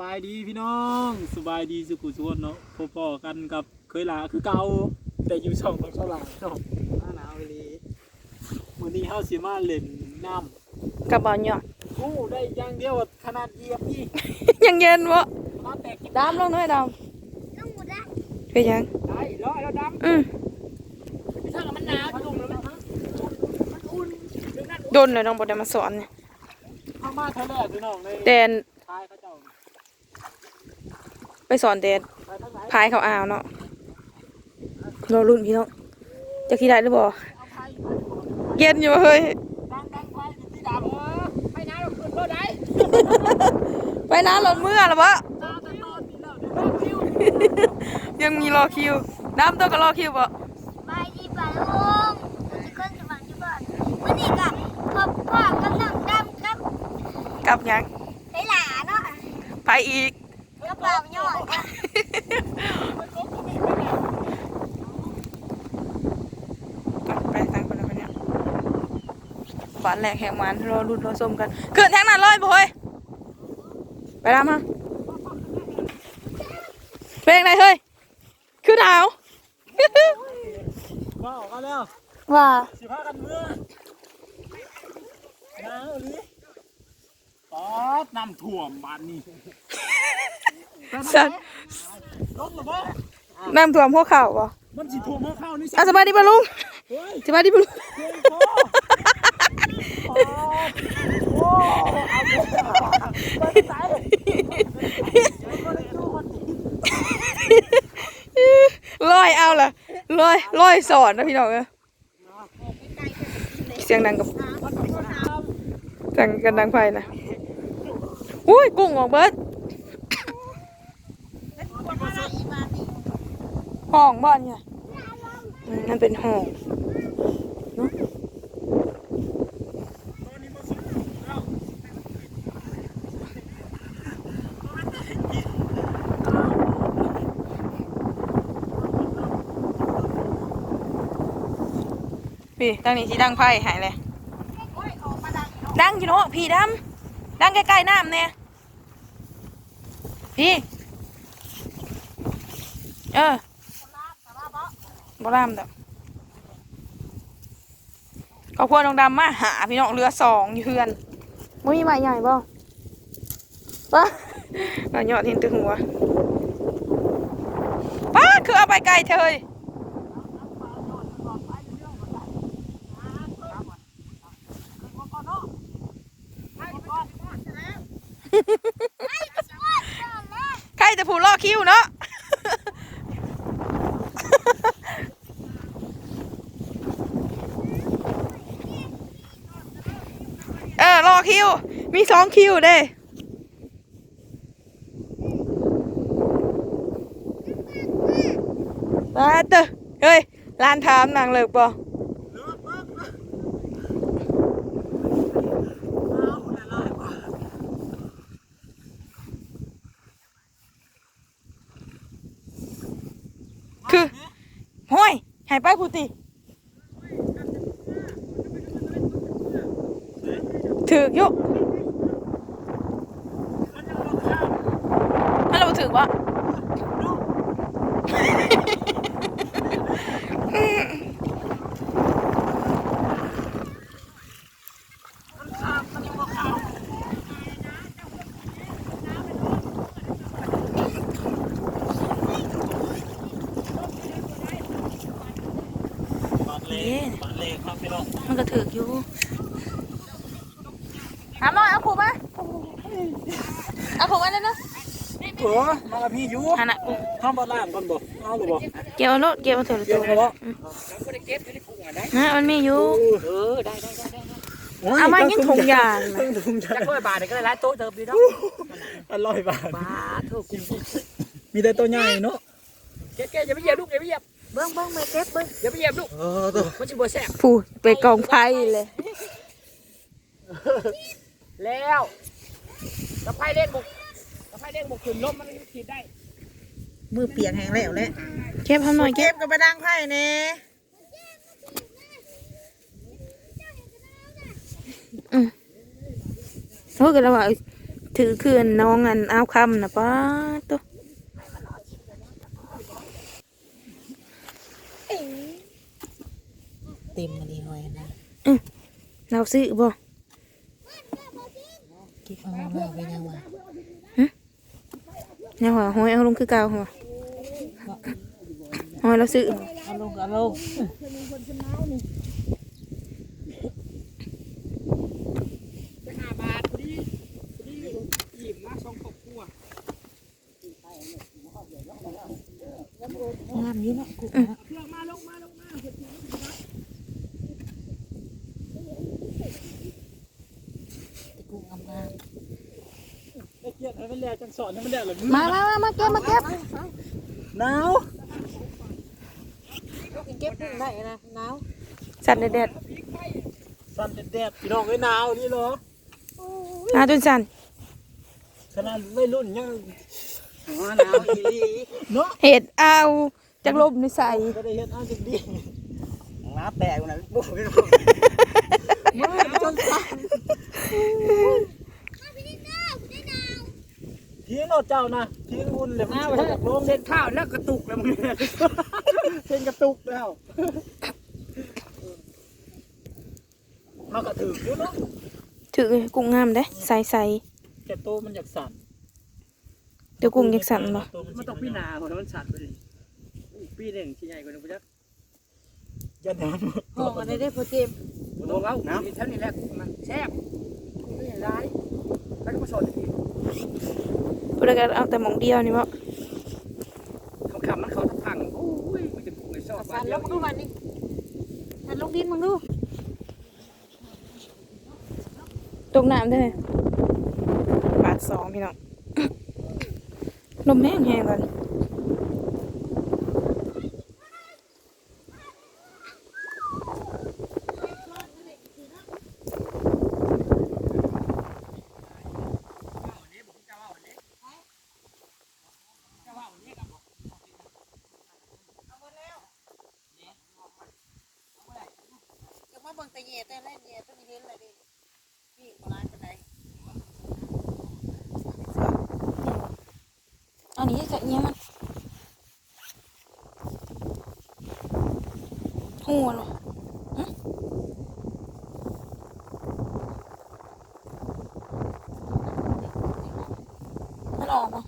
บายดีพี่น้องสบายดีสุขุสุขเนาะพอๆกันกับเคยลาคือเก่าแต่อยู่ช่องของเท่าไหร่เนาะหน้าหนาวอีหลีมื้อนี้เฮาสิมาเล่นน้ำกระเป๋าหยอดโอ้ได้อย่างเดียวอะขนาดเหยียบนี่ ยังเย็นวะขนาดแตกกินดามลงหน่อยดามไปยังได้ร้อยแล้วดอืมำถ้ามันหนาวพัดลมแล้วมันมันอุ่นเดี๋ยวนั้นโดนเลยน้องบอดมาสอนเนี่ยเข้ามาเท่าแรกพี่น้องในแดน ท้ายเขาเจ้า ไปสอนแดนไปทางไหนพายเขาอ่าวเนาะรอรุ่นพี่น้องจะขี่ได้หรือบ่เอาไปเย็นอยู่วะเฮ้ยดังดังไปอยู่ที่ดำเออไปน้ำเราขึ้นบ่ได้ไปน้ำรถเมื่อหรอวะตาตะตอนนี้แล้วเดี๋ยวรอคิวยังมีรอคิว น้ำตัวก็รอคิวบ่ไปดีป่าลุงทุกคนสว่างอยู่บ้านวันนี้กับพ่อพ่อกำลังดำกับกลับยังไอ้หลาเนาะไปอีก กระเป๋าย่อยนะไปทางคนละคนเนี่ยฝันแหลกแหกมันรอรุ่นรอส้มกันเกิดแทงนั้นเลยบ่เฮ้ยไปดามฮะเป็นยังไงเฮ้ยคือหนาวว้าวมาแล้วว่าสิพากันเมื่อหนาวอีหลีป๊อดน้ำท่วมบ้านนี้ สัตว์รถหรือบ่น้ำท่วมหัวเข่าบ่มันสิท่วมเมื่อเข้านี่อะสบายดีป่ะลุงเฮ้ยสบายดีป่ะลุงเฮ้ยพ่อป๊อดโอ้เอาไปไปไหนก็เลยดูคนที่ลอยเอาล่ะลอยลอยสอนนะพี่น้องเอ้ยเสียงดังกับเสียงกันดังไฟนะอุ้ยกุ้งออกเบิด ห้องบ้านเนี่ยนั่นเป็นห้องพี่ตั้งนี้ที่ดังไฟหายเลยดังอยู่เนาะพี่ดำดังใกล้ๆน้ำเนี่ยพี่ เออ บ่รามดอกก็พวกน้องดำมาหาพี่น้องเรือสองอยู่เพื่อนบ่มีใบใหญ่บ่ป้าเราหยอดเห็นแตึหัวป้าคือเอาไปไกลเธอเฮ้ยใครจะผูล่อคิวเนาะ เออรอ คิว มีสองคิวเด้มาเตอเฮ้ยร้านถามนางเลิกบ่คือห้อยหายไปพูติ ถือกอยุฮัลโหลถือกวะบาดเล่บาดเล่ครับพี่น้องมันก็ถือกอยู่หาหน่อยเอาผูกมาเอาผูกมาเลยนะ เออมากับพี่อยู่หันอะกูห้ามบาล่างก่อนบ่เอาหรือบ่เกี่ยวรถเกี่ยวมาเถอะเกี่ยวกันบ่นะมันมีอยู่เออได้ได้ได้ได้เอามายังถุงยางตั้งถุงยาจะงค่อยบาทเดี๋ยวก็ได้ร้ายโต๊ะเติมดีเนาะอร่อยบาทบาทเถอะกูมีแต่ตัวใหญ่เนาะเก๊ๆอย่าไปเหยียบลูกอย่าไปเหยียบเบิ้งเบิ้งไม่เก็บเบิ้งอย่าไปเหยียบลูกเออตัวมันจะบัวแสบผูไปกองไฟเลยแล้วกระไพเล่นบุกกระ ไพเล่นบุกขึ้นลมมันขีดได้มือเปียกแห้งแล้วแหละเก็บทำหน่อยเก็เก็บบกับไปดังไผ่เน่เฮ้ยกันแล้วว่าถือคืนน้องอันเอาคำนะป้าตัวเต็มมาดีหอยนะเราซื้อบ่เก็บเอามาไว้ยังวะ เนี่ยหัวหอยเอาลงคือเก่าหัวหอยเราซื้อเอาลงเอาลงจะห้าบาทพอดีพอดีหยิบมาสองครอบครัวงามอยู่เนาะกุ๊กนะ เครื่องมาลงมาลงมาเห็ด แต่กุ๊กงาม ไอ้เกียดให้มันแล จังสอนให้มันแลเลยมามามามาเก็บมาเก็บหนาวๆเก็บกุ้งได้นะหนาวสั่นเด็ดสั่นแดดๆพี่น้องเอ้ยหนาวนี่เหรอๆมาจนสั่นขนาดไม่รุ่นยังหัวหนาวอีหลีเนาะเห็ดเอาจากลมในใส่ก็ได้เฮ็ดเอาจังดีน้าแตกนะบุ้งไปมาจนสั่น ทิ้งเอาเจ้านะทิ้งอุ่นเลยมันน้าสิไปมาจากลมเส้นข้าวแล้วกระตุกแล้วมึงเส้นกระตุกแล้วมากระถืออยู่เนาะถือกุ้งงามเด้ใส่ใส่แต่โตมันอยากสั่นเดี๋ยวกุ้งอยากสั่นบ่โตสิมันต้องพี่นาเพราะมันสั่นไปเลยปีหนึ่งที่ใหญ่กว่านึงไปจักอย่าหนาวห้องอะไรได้พอเจมโดนเอาน้ำเท่านี้แหละมันแซ่บไม่ร้าย แล้วก็สอนอีกพูดแล้วก็เอาแต่หมองเดียวนี่บ่คำคำมันเขาตะพังโอ้ยมันจะปลูกในซอกสันลงดูมันนี่สันลงดินมึงดูตกน้ำเด้อบาทสองพี่น้อง ลมแห้งแห้งก่อน จะมาเบิ่งแต่แย่แต่แรกแย่ตัวนี้เห็นอะไรดินี่โบราณเป็นไร อันนี้จะเนี้ยมันหัวเหรอหึมันออกมา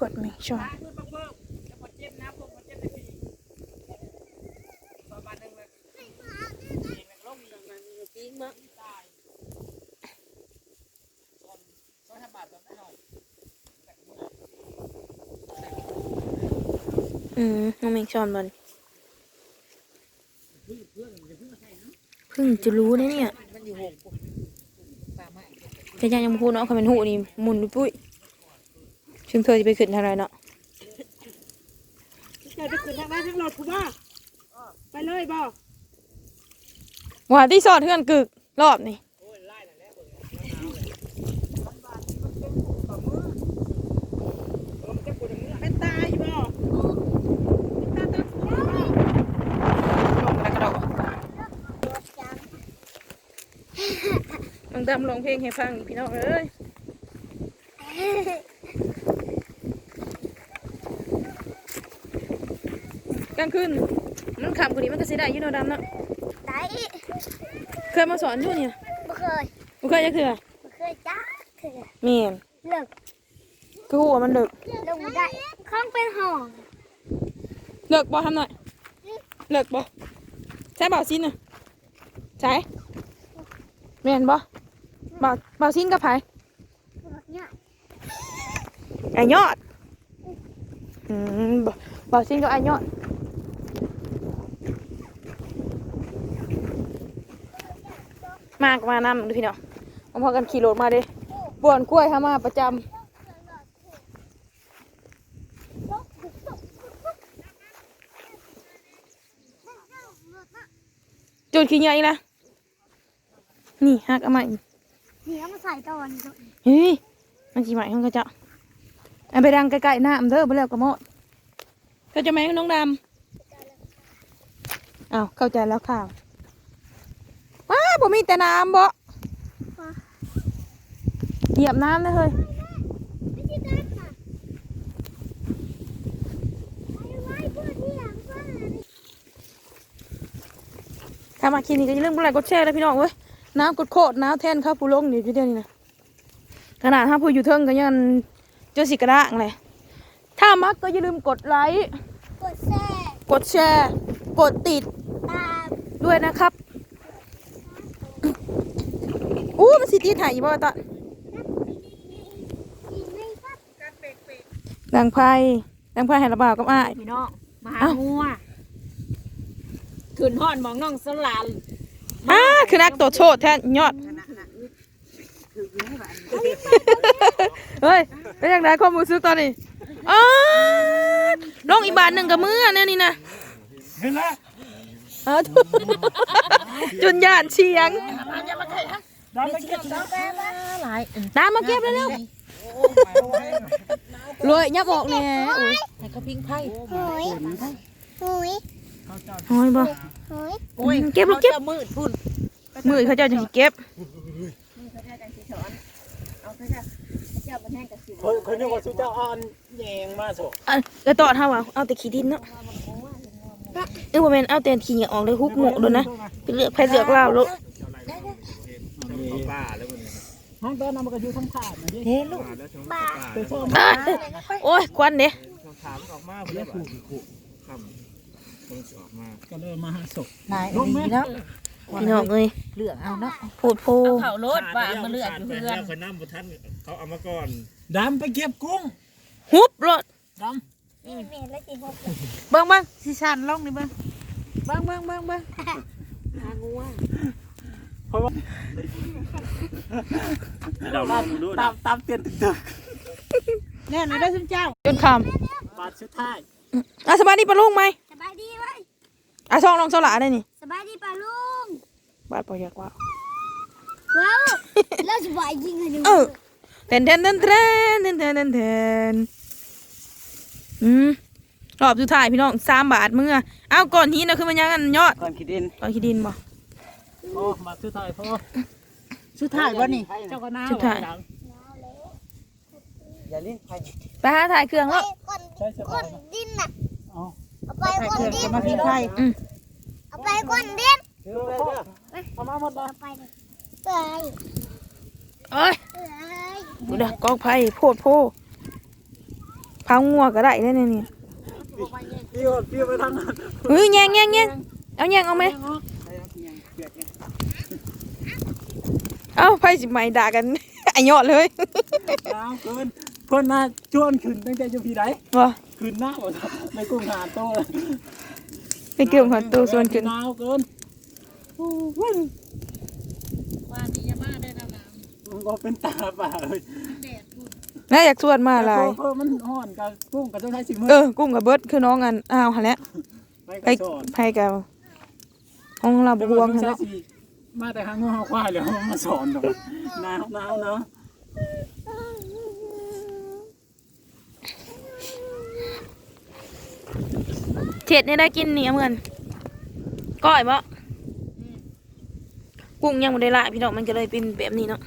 กดไม่ชอบ เพื่อนเพิ่มจะมาเจ็บนะพวกมาเจ็บในปีประมาณนึงเลยเองลงอย่างนั้น จริงมั้งตายซอนซอนห้าบาทแบบไม่หน่อยอืมน้องเมงชอนบอลเพิ่งจะรู้นะเนี่ยมันอยู่หกปุ๊บป่าไม้แต่ยังยังบ่พูดเนาะเขาเป็นหูนี่หมุนปุ้ยซึ่งเธอจะไปขึ้นทางไหนเนาะเดี๋ยวจะขึ้นทางไหนทางรถคุณว่าไปเลยบ่ ว่าที่สอดเพื่อนกึกรอบนี่เป็นตายบ่น้องดำร้องเพลงให้ฟังพี่น้องเอ้ยกลางคืนมันขับคนนี้มันก็เสียดายอยี่เนาะดำเนาะได้ เคยมาสอนอยู่เนี่ยบ่เคยบ่เคยจะคือบ่เคยจ้าเคยแม่นเลิกคือหัวมันเลิกลงมาได้ข้องเป็นห้องเลิกบ่ทำหน่อยเลิกบ่ใช้เบาซินน่ะใช้แม่นบ่เบาเบาซินกับไผเนี่ยไอ้ยอดอืมบ่เบาซินกับไอ้ยอด มากมานำดูพี่น้องเอาพอกันขี่รถมาเด้บ่อนกล้วยทามาประจำจุดขี้ใหญ่ละนี่ฮักเอามาอีกเดี๋ยวมาใส่ตอนเฮ้ยมันสิใหม่ของกระเจ้าเอาไปดังใกล้ๆหน้ามันเด้อบ่แล้วก็หมดเข้าใจไหมน้องดำอ้าวเข้าใจแล้วค่ะว้า บ่มีแต่น้ำบ่เหยียบน้ำนะเฮ้ยไม่ใช่การค่ะไอ้ไว้พวกที่หลังฟ้าถ้ามาคลิปนี้ก็อย่าลืมกดไลค์กดแชร์นะพี่น้องเว้ยน้ำกดโคตรน้ำแทนข้าวผู้ลงอยู่เดียวนี้นะขนาดถ้าผู้อยู่เทิงก็ยังเจอสิกระด้างเลยถ้ามักก็อย่าลืมกดไลค์กดแชร์กดแชร์ กดติดตามด้วยนะครับ อู้มัน สิตีถ่ายอีบ่ตอนกินไม่ครับดังไพ่ดังไพ่ให้ระบาวกับอ้ายพี่น้องมาหาเอ้างัวขืนห่อนหมองน้องสลานอ้าคือนักตัวโชดแท้ยอดเฮ้ยเป็นยังไงความรู้สึกตอนนี้อ้าลงอีกบาทหนึ่งกับมือเนี่ยนี่นะเห็นแล้วอ้าวจนย่านเชียง ดำไปเก็บดำหลายตามมาเก็บแล้วเร็วรวยยับออกเนี่ยโอ้ยให้เขาพิงไพ่หอยหอยโอ้ยบ่หอยโอ้ยเก็บลูกเก็บขาจะมืดพุ่นมือเขาเจะจะสิเก็บคนคนนึกว่าสุเจ้าอ่อนแยงมาโซอะแล้วต่อเท่าอะเอาแต่ขี้ดินเนาะเออบ่แม่นเอาแต่ขี้เหงื่อออกเลยฮุบหมกโดนนะไปเลือกไผเลือกลา วลูกห้องเต้นนำมากระยูทั้งขาดนะดิเฮ้ลูกบาไปซ่อมอะโอ้ยควันเด้ก็เลยมาหาศพนายอันนี้เนาะพี่น้องเอ้ยเลือกเอาเนาะพูดโพเขารถว่ามาเลือดอยู่เพื่อนคนน้ำบุทันเขาเอามาก่อนดำไปเก็บกุ้งฮุบรถดนี่เมนแล้วจีหกเบิ่งเบิ่งสิชันลงนี่เบิ่งเบิ่งเบิ่งเบิ่งเบิ่ง เดาลองดูำตามตามเตียนตึกเนี่ยนี่ได้ซุมเจ้าจนคๆบาดสุดท้ายำอะสบายดีปะลุงไหมสบายดีไว้อะช่องลองเสาหลาได้นี่สบายดีป่ะลุงบาดปอยากว่าว้าวแล้วสบายจริงเหรอเออเทนเทนเทนเทนเทนเทนเทนเทนอืมรอบสุดท้ายพี่น้องสามบาทเมื่อเอาก่อนหินนะคือมันยังอันยอดก่อนขีดินก่อนขี้ดินบ่ โอ้บาดสุดท้ายพ่อสุดท้ายบ่นี่เจ้าก็น่าสุดท้าย อย่าลิ้นไปไปหาถ่ายเครื่องไปแล้วก้นใช้สก้บายนดินน่ะอ๋อเอาไปใส่ก้นเครื่องดิจะนมาพิงไพ่เอาไปก้นดินเอามาหมดแล้วเอาไปเลยเอ้ยเอ้ยเอ้ยดูดักกองไผ่โพดโพพางัวก็ได้เนี่ยนี่พี่ก่อนพี่ไปทางนั้นเฮ้ยแยงแยงแยงเอาแยงเอาไหม เอาไผ่สิใหม่ด่ากันไอ้ยอดเลยดาวเกินเพิ่นมาชวนขึ้นตั้งแต่อยู่พี่ไหนบ่ขึ้นหน้าบ่ทันในกุ้งหาโตเลยไปเกี่ยวกับตัวส่วนขึ้นดาวเกินว่านี่ยามาได้น้ำน้มันก็เป็นตาป่าเลยน่าอยากชวนมาหลายเพิ่มมันห่อนกับกุ้งกับเจ้าชายสิมืเออกุ้งกับเบิร์ดคือน้องกันอ้าวหันแหล้วไปไปกับสอนไปกับ ห้องเราบวงเจ้าหันชาแล้ยวสิมาแต่ข้างนอกควายเลยมาสอนดอกหนาวหนาวเนาะเจ็ดนี่ได้กินนี่เอาเหมือนก้อยบ่กุ้งยังไม่ได้ละพี่น้องมันก็เลยเป็นแบบนี้เนาะ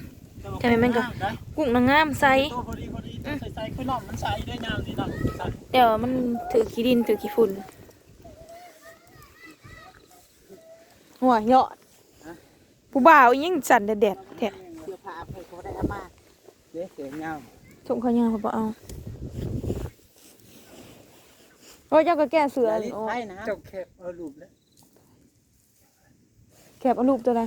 ใช่ไหมแม่งก็กุ้งนางงามใสตัวพอดีพอดีใส่ใส่ข้างนอกมันใส่ได้ยาวนี่นะใส่เดี๋ยวมันถือขี้ดินถือขี้ฝุ่น หัวยอดผู้บ่าวยิ่งสั่นแดดๆแท้เสื้อผ้าไปเขาได้เอามาเด็กเสียงยาวชมเขายังเขาบ่เอาโอ้ยเจ้าก็แก้เสือโอ้เจ้าแคบเอารูปแล้วแคบเอารูปตัวใด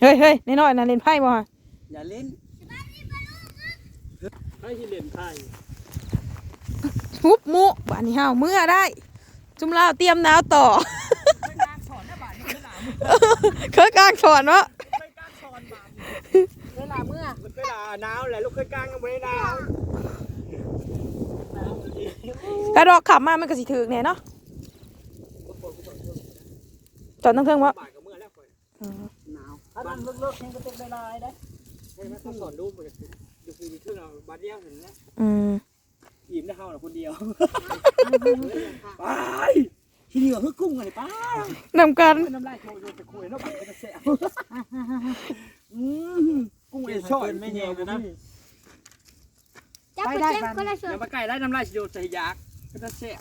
เฮ้ยเฮ้ยน้อยๆนะเล่นไพ่บ่ฮะอย่าเล่นให้ที่เล่นไพ่ ฮุบมุบ้านนี้ห้าวเมื่อได้ จุมลาวเตรียมหนาวต่อเคยกลางสอนวะเวลาเมื่อมันเวลาหนาวแหละลูกเคยกลางกันไม่หนาวกระดอกขับมามันก็สิถึกแน่เนาะตอนตั้งเทิงวะบ่ายกับเมื่อแล้วค่อยหนาวถ้านั่นเลิกๆนี่ก็ตกได้ลายได้ให้มาสอนรูปมันอยู่คือที่เราบาดเดียวเห็นนะอืม อิ่มได้เฮาน่ะคนเดียวไปที่นี่ก็คือกุ้งไงป้านำกันน้ำลายโชยจะคุยเนาะบัดจะแซ่บอืมกุ้งเอชอยไม่แย่เลยนะจับไปเจ็บคนละส่วนอย่ามาใกล้ได้น้ำลายสิโดนใส่ยากก็จะแซ่บ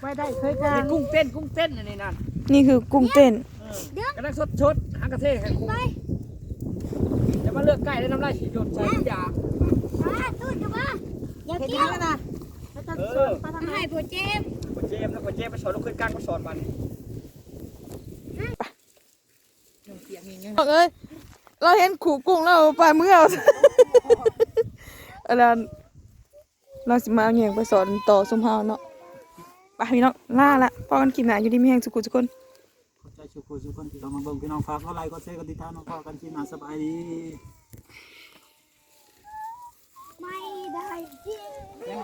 ไปได้เคยกันกุ้งเต้นกุ้งเต้นอันนี้นั่นนี่คือกุ้งเต้นกระดังสดชดหางกระเทศให้กุ้งอย่ามาเลือกใกล้ได้น้ำลายสิโดนใส่ยากมา ตู้จะมาอย่าเห็นเกี่ยัยวงนะแล้วก็สอนมาทางไหนให้ผู้เจ็บคนเจมนะคนเจมไปสอนลูกขึ้นกลางมาสอนมันบอกเอ้ยเราเห็นขู่กุ้งเราไปเมื่อเอาอะไรเราสิมาเอาเหยียงไปสอนต่อสมเฮาเนาะไปพี่น้องล่าละพอกันกินหนาอยู่ดีมีแห้งสุกุทุกคนขอบใจชุกคนทุกคนที่เรามาเบิ่งพี่น้องฝากเขาไลค์ก็แชร์กันติดตามน้องพ่อกันที่นาสบายดี 再见